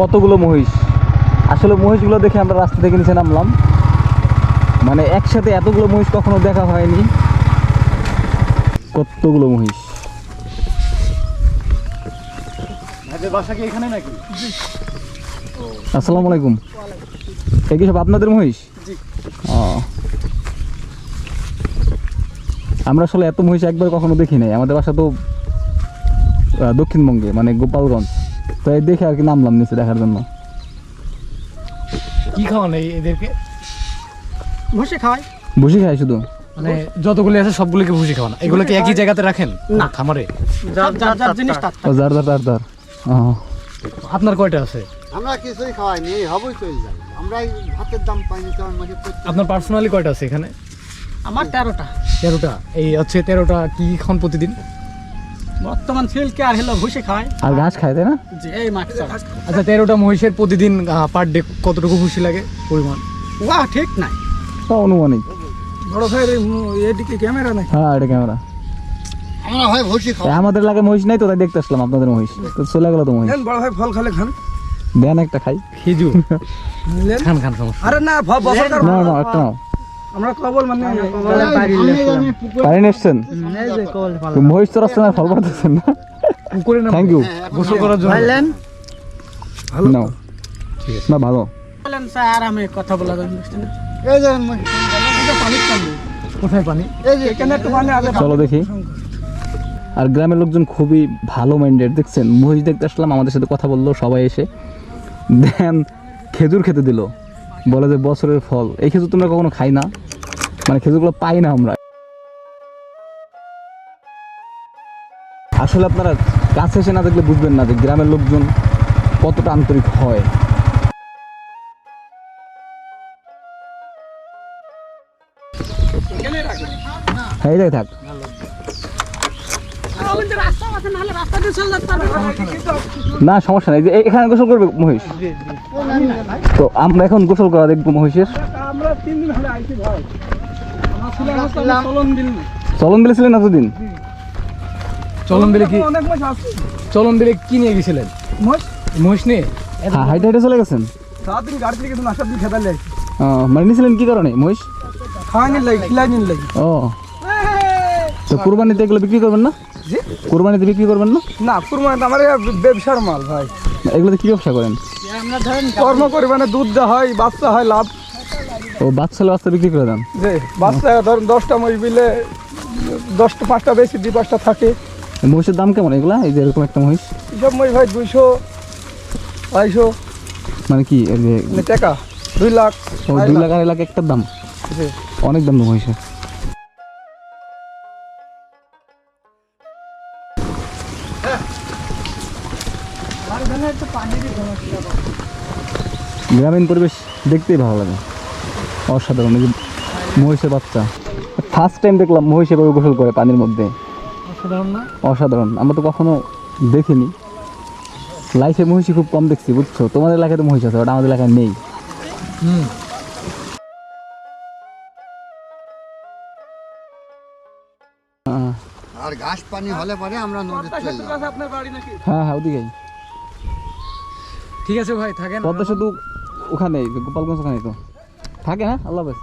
কতগুলো মহিষ? আসলে মহিষগুলো দেখে আমরা রাস্তা থেকে নিচে নামলাম। মানে একসাথে এতগুলো মহিষ কখনো দেখা হয়নি। কতগুলো মহিষ? বাসা কি এখানে নাকি? আসসালামু আলাইকুম। কি সব আপনাদের মহিষ? আমরা আসলে এত মহিষ একবার কখনো দেখি নাই আমাদের বাসা তো দক্ষিণবঙ্গে মানে গোপালগঞ্জ। তো এই দেখে আর কি নামলাম নিচে দেখার জন্য। কি খাওয়ান এই এদেরকে? ভুসি খাওয়াই। বসে খাই শুধু। মানে যতগুলি আছে সবগুলোকে ভুসি খাওয়ান। এগুলোকে একই জায়গাতে রাখেন? না। খামারে? যার যার যার জিনিস তার যার যার তার আপনার কয়টা আছে? আমরা কিছুই খাওয়াইনি এই হবই চলে যাবে আমরা ভাতের দাম পাইনি তো আমাকে আপনার পার্সোনালি কয়টা আছে এখানে? আমার তেরোটা। তেরোটা? এই হচ্ছে তেরোটা কি খান প্রতিদিন? বর্তমান সিল্কে আর হলো ভুসি খাওয়াই আর ঘাস খায় তাই না? যে এই মাঠ আচ্ছা তেরোটা মহিষের প্রতিদিন পার ডে কতটুকু ভুসি লাগে পরিমাণ? ওয়া ঠিক নাই। তা অনুমানিক। বড় ভাই এদিকে ক্যামেরা নাই? হ্যাঁ এটা ক্যামেরা। আমরা হয় ভুসি আমাদের এলাকায় মহিষ নাই তো তাই দেখতে আসলাম আপনাদের মহিষ। তো চলে গেল তো মহিষ। বড় ভাই ফল খালে খান। দেন একটা খাই। খেজুর। খান খান সমস্যা আরে না বছরকার না না একটা নাও। আমরা কবল মানে পানি মহিষ রাস্তা না ফল পাঠাচ্ছেন না? পুকুরে না থ্যাংক ইউ গোসল করার জন্য। নাও ঠিক আছে। না ভালো। বলেন স্যার আমি কথা বলা যাবে এই যে মই- কোথায় পানি? এই যে এখানে একটু আগে চলো দেখি। আর গ্রামের লোকজন খুবই ভালো মাইন্ডেড দেখছেন? মহিষ দেখতে আসলাম আমাদের সাথে কথা বলল সবাই এসে। দেন খেজুর খেতে দিল। বলে যে বছরের ফল। এই খেজুর তোমরা কখনো খাই না? মানে খেজুরগুলো পাই না আমরা। আসলে আপনারা কাছে এসে না দেখলে বুঝবেন না যে গ্রামের লোকজন কতটা আন্তরিক হয়। এই থাক। না সমস্যা নেই। যে এখানে গোসল করবে মহিষ? তো আমরা এখন গোসল করা দেখব মহিষের। আমরা তিন দিন হলে আইছি ভাই আমার ছিল হচ্ছে চলন দিন চলন এতদিন? চলন দিলে কি অনেক মাস আছে। চলন দিলে কি নিয়ে গেছিলেন? মহিষ? নিয়ে? হ্যাঁ হাইটে হাইটে চলে গেছেন? মানে নিয়েছিলেন কি কারণে মহিষ? খাওয়ানি লাগে খিলানি লাগে ও। তো কোরবানিতে এগুলো বিক্রি করবেন না? জি? কোরবানিতে বিক্রি করবেন না? না কুরবানি তো আমার ব্যবসার মাল ভাই। এগুলোতে কি ব্যবসা করেন? কর্ম করি মানে দুধ দেওয়া হয় বাচ্চা হয় লাভ। ও বাচ্চা বাচ্চা বিক্রি করে দেন? যে বাচ্চা ধরুন দশটা মই বিলে দশটা পাঁচটা বেশি দুই পাঁচটা থাকে। মহিষের দাম কেমন এগুলা? এই যে এরকম একটা মহিষ? সব মই ভাই দুইশো আড়াইশো। মানে কি এই যে মানে টাকা দুই লাখ ও দুই লাখ। লাখ আড়াই লাখ একটার দাম? অনেক দাম মহিষের। গ্রামীণ পরিবেশ দেখতেই ভালো লাগে। অসাধারণ এই যে মহিষের বাচ্চা। ফার্স্ট টাইম দেখলাম মহিষ এভাবে গোসল করে পানির মধ্যে। অসাধারণ আমরা তো কখনো দেখিনি। লাইফে মহিষী খুব কম দেখছি বুঝছ? তোমাদের এলাকায় তো মহিষ আছে ওটা আমাদের এলাকায় নেই। হুম। আর ঘাস পানি হলে পরে আমরা নদীতে চলে যাব। আপনার বাড়ি নাকি হ্যাঁ হ্যাঁ ওদিকেই। ঠিক আছে ভাই থাকেন। পদ্মা সেতু ওখানেই গোপালগঞ্জ ওখানেই তো। থাকে হ্যাঁ? আল্লাহ হাফেজ।